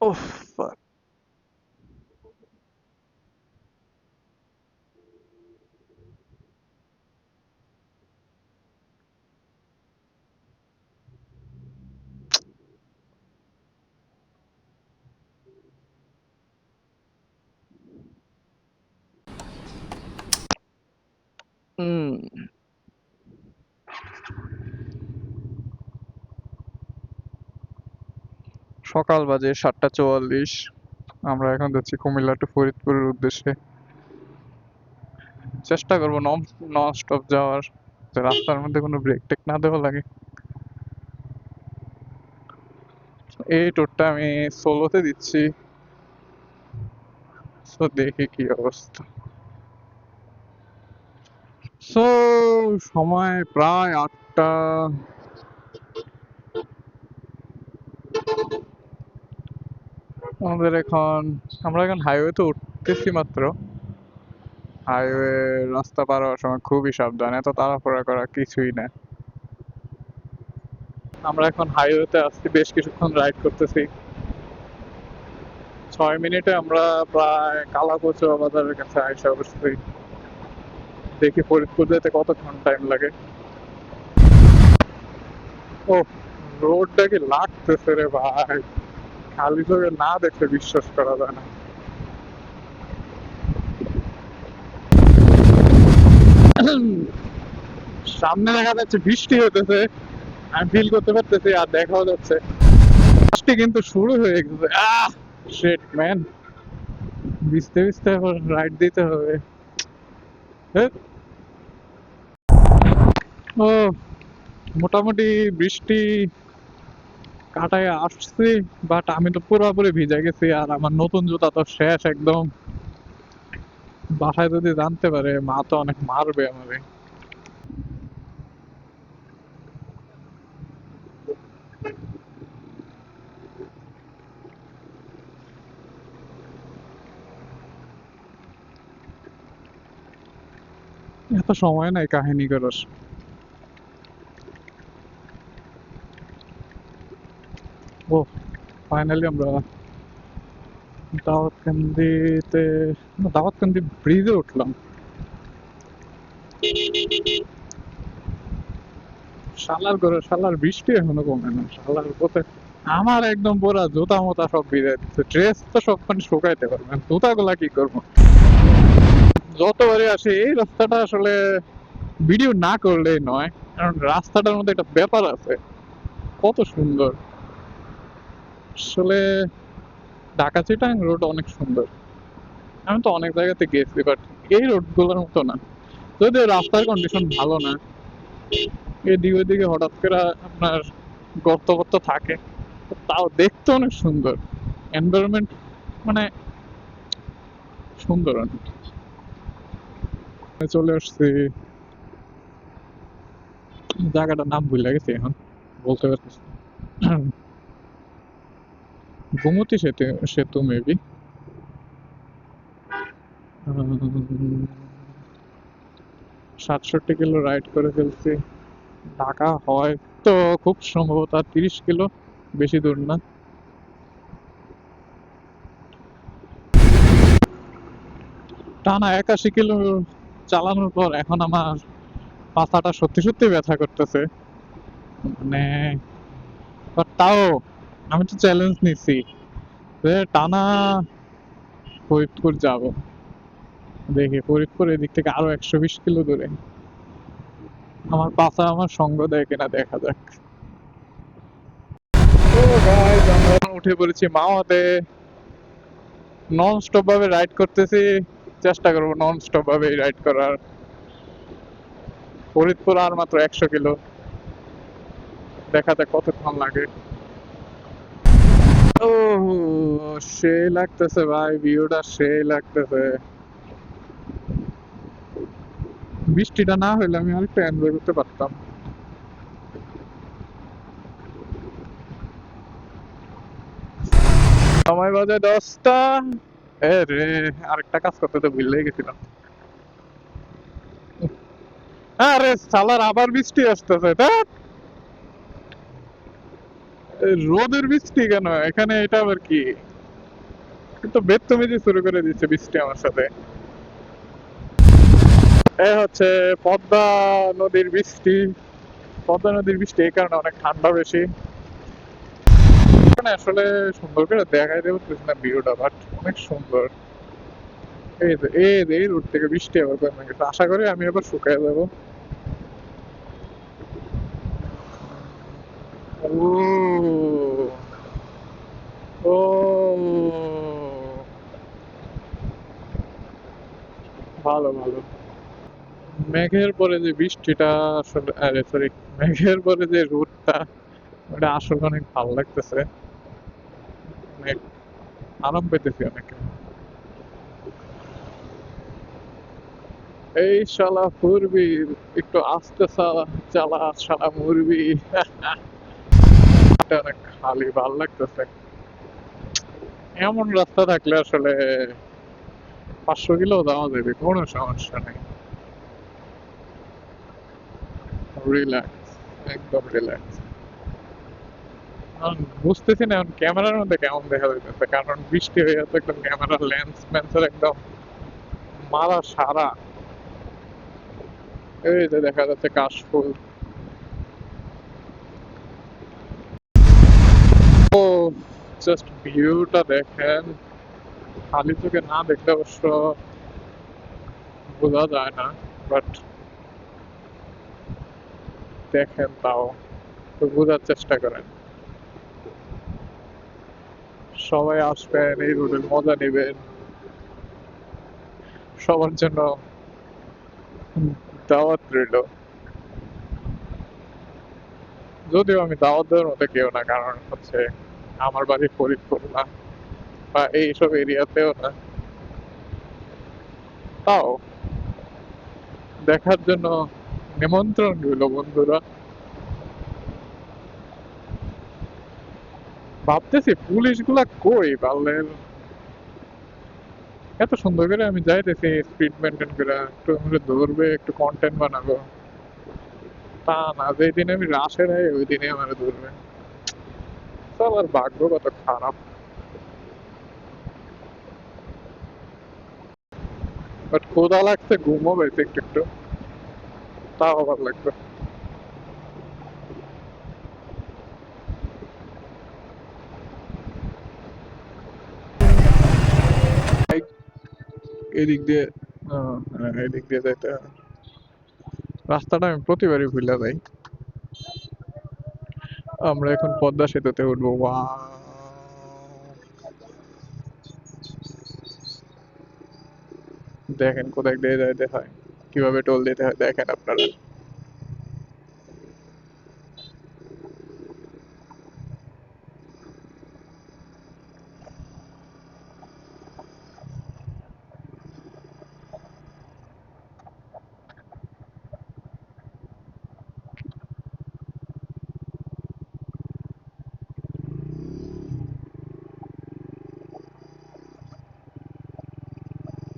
Oh fuck. হুম। সকাল বাজে সাতটা চুয়াল্লিশ। আমরা এখন যাচ্ছি কুমিল্লা টু ফরিদপুরের উদ্দেশ্যে। চেষ্টা করব নন স্টপ যাওয়ার। রাস্তার মধ্যে কোনো ব্রেক টেক না দেওয়া লাগে। এই ট্যুরটা আমি সোলোতে দিচ্ছি। তো দেখি কি অবস্থা। সো সময় প্রায় আটটা আমাদের এখন, আমরা এখন হাইওয়েতে উঠতেছি মাত্র। হাইওয়ে রাস্তা পার হওয়ার সময় খুবই সাবধান, এত তাড়াহুড়া করা কিছুই না। আমরা এখন হাইওয়েতে আসছি, বেশ কিছুক্ষণ রাইড করতেছি। ছয় মিনিটে আমরা প্রায় কালাকোচুয়া বাজারের কাছে আইসা অবশ্যই দেখি ফরিদপুর যেতে কতক্ষণ টাইম লাগে। ও রোডটা কি লাগতেছে রে ভাই। খালি চোখে না দেখলে বিশ্বাস করা যায় না। সামনে দেখা যাচ্ছে বৃষ্টি হতেছে আমি ফিল করতে পারতেছি, আর দেখাও যাচ্ছে। বৃষ্টি কিন্তু শুরু হয়ে গেছে। আহ শিট ম্যান ভিজতে ভিজতে রাইড দিতে হবে। হেৎ। ও, মোটামুটি বৃষ্টি কাটায় আসছি বাট আমি তো পুরোপুরি ভিজে গেছি আর আমার নতুন জুতা তো শেষ একদম। বাসায় যদি জানতে পারে, মা তো অনেক মারবে আমারে। এত সময় নাই কাহিনী করার। ও ফাইনালি আমরা দাওয়াতকান্দিতে দাওয়াতকান্দি ব্রিজে উঠলাম। শালার করে শালার বৃষ্টি এখনও কমে না, শালার আমার একদম পুরা জুতা মোতা সব ভিজে দিচ্ছে ড্রেস তো সবখানে শুকাইতে পারবে জুতা গুলা কি করব? যতবারই আসি, এই রাস্তাটা আসলে ভিডিও না করলেই নয়, কারণ রাস্তাটার মধ্যে একটা ব্যাপার আছে, কত সুন্দর। আসলে ঢাকা চিটাং রোড অনেক সুন্দর। আমি তো অনেক জায়গাতে গেছি বাট এই রোডগুলোর মতো না। যদিও রাস্তার কন্ডিশন ভালো না এদিকে ওদিকে হঠাৎ করে আপনার গর্ত গর্ত থাকে তাও দেখতে অনেক সুন্দর। এনভায়রনমেন্ট মানে সুন্দর অনেক। চলে আসছি। জায়গাটার নাম ভুলে গেছি এখন বলতে পারতেছি। গোমতী সেতু সেতু মেবি সাতষট্টি কিলো রাইড করে ফেলছি। ঢাকা হয় তো খুব সম্ভবত আর তিরিশ কিলো, বেশি দূর না। টানা একাশি কিলো চালানোর পর এখন আমার পাছাটা সত্যি সত্যি ব্যথা করতেছে। মানে তাও আমি তো চ্যালেঞ্জ নিছি। যে টানা ফরিদপুর যাব। দেখি ফরিদপুর এদিক থেকে আরও একশো বিশ কিলো দূরে। আমার পাশা আমার সঙ্গ দেয় কিনা দেখা যাক। উঠে পড়েছি মাওয়াতে। নন স্টপ ভাবে রাইড করতেছি। চেষ্টা করব নন স্টপ ভাবে রাইড করার। ফরিদপুর আর মাত্র একশো কিলো। দেখা যাক কতক্ষণ লাগে। সেই লাগতেছে ভাই, ভিউটা সেই লাগতেছে। বৃষ্টিটা না হইলে আমি আরেকটু এনজয় করতে পারতাম। সময় বাজে দশটা। এ রে, আরেকটা কাজ করতে তো ভুলেই গেছিলাম। আরে সালার আবার বৃষ্টি আসতেছে তা রোদের বৃষ্টি কেন? এখানে এটা আবার কি? কিন্তু বেদতমিজি শুরু করে দিচ্ছে বৃষ্টি আমার সাথে। এ হচ্ছে পদ্মা নদীর বৃষ্টি। পদ্মা নদীর বৃষ্টি এই কারণে অনেক ঠান্ডা বেশি। এখানে আসলে সুন্দর করে দেখাই দেবো না ভিউটা বাট অনেক সুন্দর। এই যে, এই এই রোড থেকে বৃষ্টি আবার কমে গেছে। আশা করি আমি আবার শুকায় যাব। ও ভালো। মেঘের পরে যে বৃষ্টিটা আসলে, আরে সরি মেঘের পরে যে রোদটা, ওটা আসলে অনেক ভালো লাগতেছে। আরাম পেতেছি অনেক। এই শালা ফুরবি একটু আস্তে চালা শালা মুরবি। খালি ভালো লাগতেছে। এমন রাস্তা থাকলে আসলে পাঁচশো কিলো যাওয়া যাবে, কোনো সমস্যা নেই। রিল্যাক্স একদম রিল্যাক্স বুঝতেছি না, এখন ক্যামেরার মধ্যে কেমন দেখা যাইতেছে, কারণ বৃষ্টি হয়ে যাচ্ছে, একদম ক্যামেরার লেন্স ম্যান্সের একদম মারা সারা। এই যে দেখা যাচ্ছে কাশফুল। ও জাস্ট ভিউটা দেখেন। খালি চোখে না দেখলে অবশ্য বোঝা যায় না বাট দেখেন তাও, তো বোঝার চেষ্টা করেন। সবাই আসবেন, এই রোডের মজা নেবেন। সবার জন্য দাওয়াত রইল। যদিও আমি দাওয়াত দেওয়ার মতো কেউ না, কারণ হচ্ছে আমার বাড়ি ফরিদপুর না। বা এইসব এরিয়াতেও না। তাও দেখার জন্য নিমন্ত্রণ রইল বন্ধুরা। ভাবতেছি পুলিশগুলা কই পারলেন এত সুন্দর করে আমি যাইতেছি স্পিড মেনটেন করে, একটু আমরা ধরবে, একটু কন্টেন্ট বানাবো। তা না যেই দিনে আমি রাশের রাই ওই দিনে আমার ধরবে। সবার ভাগ্য কত খারাপ। বাট ক্ষুধা লাগছে ঘুমও পেয়েছে একটু একটু। তাও আবার লাগবে। এদিক দিয়ে হ্যাঁ, এদিক দিয়ে যাইতে রাস্তাটা আমি প্রতিবারই ভুলে যাই। আমরা এখন পদ্মা সেতুতে উঠবো ওয়াও। দেখেন কোথায় দিয়ে যাইতে হয় কীভাবে টোল দিতে হয় দেখেন আপনারা।